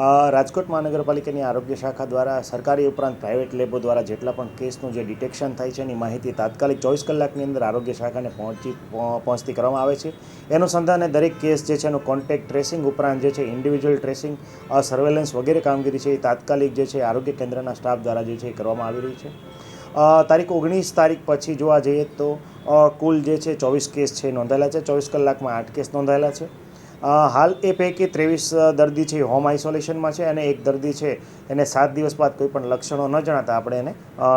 રાજકોટ મહાનગરપાલિકાની આરોગ્ય શાખા દ્વારા સરકારી ઉપરાંત પ્રાઇવેટ લેબો દ્વારા જેટલા પણ કેસનું જે ડિટેક્શન થાય છે એની માહિતી તાત્કાલિક ચોવીસ કલાકની અંદર આરોગ્ય શાખાને પહોંચી પહોંચતી કરવામાં આવે છે. અનુસંધાને દરેક કેસ જે છે એનું કોન્ટેક્ટ ટ્રેસિંગ ઉપરાંત જે છે ઇન્ડિવિજ્યુઅલ ટ્રેસિંગ સર્વેલન્સ વગેરે કામગીરી છે એ તાત્કાલિક જે છે આરોગ્ય કેન્દ્રના સ્ટાફ દ્વારા જે છે એ કરવામાં આવી રહી છે. તારીખ ઓગણીસ તારીખ પછી જોવા જઈએ તો કુલ જે છે ચોવીસ કેસ છે નોંધાયેલા છે. ચોવીસ કલાકમાં આઠ કેસ નોંધાયેલા છે. હાલ એ પૈકી ત્રેવીસ દર્દી છે હોમ આઇસોલેશનમાં છે અને એક દર્દી છે એને સાત દિવસ બાદ કોઈ પણ લક્ષણો ન જણાતા આપણે એને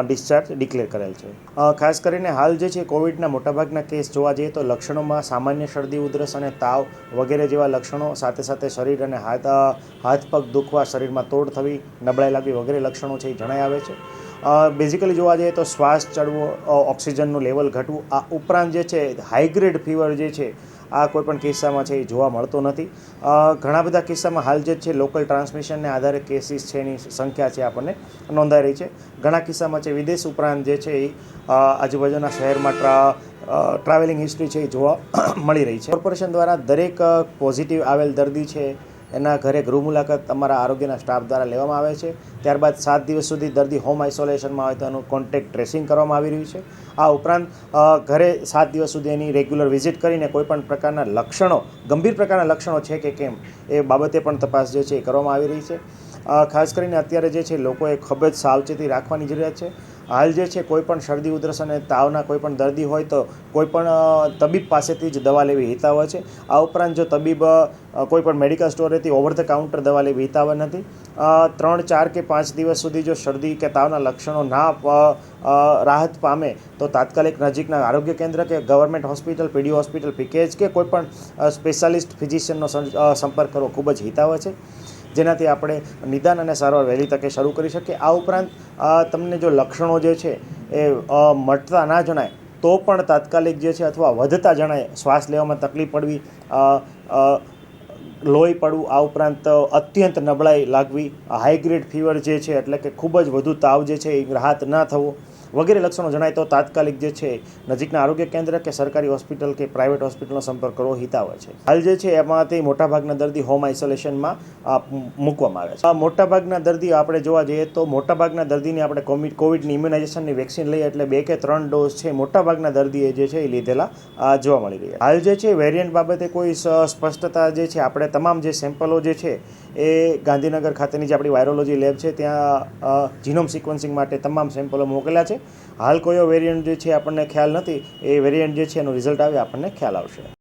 ડિસ્ચાર્જ ડિક્લેર કરેલ છે. ખાસ કરીને હાલ જે છે કોવિડના મોટાભાગના કેસ જોવા જઈએ તો લક્ષણોમાં સામાન્ય શરદી, ઉધરસ અને તાવ વગેરે જેવા લક્ષણો, સાથે સાથે શરીર અને હાથ હાથ પગ દુખવા, શરીરમાં તોડ થવી, નબળાઈ લાગવી વગેરે લક્ષણો છે એ જણાઈ આવે છે. બેઝિકલી જોવા જઈએ તો શ્વાસ ચડવો ઓક્સિજનનું લેવલ ઘટવું, આ ઉપરાંત જે છે હાઈગ્રેડ ફીવર જે છે આ કોઈ પણ કિસ્સામાં છે એ જોવા મળતો નથી. ઘણા બધા કિસ્સામાં હાલ જે છે લોકલ ટ્રાન્સમિશનને આધારે કેસીસ છે એની સંખ્યા છે આપણને નોંધાઈ રહી છે. ઘણા કિસ્સામાં છે વિદેશ ઉપરાંત જે છે એ આજુબાજુના શહેરમાં ટ્રાવેલિંગ હિસ્ટ્રી છે એ જોવા મળી રહી છે. કોર્પોરેશન દ્વારા દરેક પોઝિટિવ આવેલ દર્દી છે એના ઘરે ગૃહ મુલાકાત અમારા આરોગ્યના સ્ટાફ દ્વારા લેવામાં આવે છે. ત્યારબાદ સાત દિવસ સુધી દર્દી હોમ આઇસોલેશનમાં હોય તો એનું કોન્ટેક્ટ ટ્રેસિંગ કરવામાં આવી રહ્યું છે. આ ઉપરાંત ઘરે સાત દિવસ સુધી એની રેગ્યુલર વિઝિટ કરીને કોઈપણ પ્રકારના લક્ષણો, ગંભીર પ્રકારના લક્ષણો છે કે કેમ, એ બાબતે પણ તપાસ જે છે એ કરવામાં આવી રહી છે. ખાસ કરીને અત્યારે જે છે લોકોએ ખૂબ જ સાવચેતી રાખવાની જરૂરિયાત છે. હાલ જે છે કોઈપણ શરદી, ઉધરસ અને તાવના કોઈપણ દર્દી હોય તો કોઈપણ તબીબ પાસેથી જ દવા લેવી હિતાવ છે. આ ઉપરાંત જો તબીબ અ, કોઈ પણ મેડિકલ સ્ટોરેથી ઓવર ધ કાઉન્ટર દવા લેવી હિતાવ નથી. ત્રણ ચાર કે પાંચ દિવસ સુધી જો શરદી કે તાવના લક્ષણો ના રાહત પામે તો તાત્કાલિક નજીકના આરોગ્ય કેન્દ્ર કે government hospital PD hospital PKH કે કોઈ પણ સ્પેશિયાલિસ્ટ ફિઝિશિયનનો સંપર્ક કરવો ખૂબ જ હિતાવ છે. જેનાથી આપણે નિદાન અને સારવાર વહેલી તકે શરૂ કરી શકીએ. આ ઉપરાંત તમને જો લક્ષણો જે છે એ મટતા ના જણાય તો પણ તાત્કાલિક જે છે અથવા વધતા જણાય શ્વાસ લેવામાં તકલીફ પડવી લોહી પડવું આ ઉપરાંત અત્યંત નબળાઈ લાગવી. હાઈગ્રેડ ફીવર જે છે, એટલે કે ખૂબ જ વધુ તાવ જે છે, એ રાહત ન થવો. વગેરે લક્ષણો જણાય તો તાત્કાલિક જે છે, નજીકના આરોગ્ય કેન્દ્ર કે સરકારી હોસ્પિટલ કે પ્રાઇવેટ હોસ્પિટલનો સંપર્ક કરવો હિતાવ છે. હાલ જે છે, એમાંથી મોટાભાગના દર્દી હોમ આઇસોલેશનમાં મૂકવામાં આવે છે. મોટાભાગના દર્દી આપણે જોવા જઈએ તો મોટાભાગના દર્દીને આપણે કોવિડ કોવિડની ઇમ્યુનાઇઝેશનની વેક્સિન લઈએ એટલે બે કે ત્રણ ડોઝ છે, મોટાભાગના દર્દીએ જે છે, એ લીધેલા જોવા મળી રહ્યા હાલ જે છે, વેરિયન્ટ બાબતે કોઈ સ્પષ્ટતા જે છે, આપણે તમામ જે સેમ્પલો જે છે, એ ગાંધીનગર ખાતેની જે આપણી વાયરોલોજી લેબ છે, ત્યાં જીનોમ સિક્વન્સિંગ માટે તમામ સેમ્પલો મોકલ્યા છે. હાલ કોઈ વેરિયન્ટ જે છે આપણને ખ્યાલ નથી, એ વેરિયન્ટ જે છે એનું રિઝલ્ટ આવે, આપણને ખ્યાલ આવશે.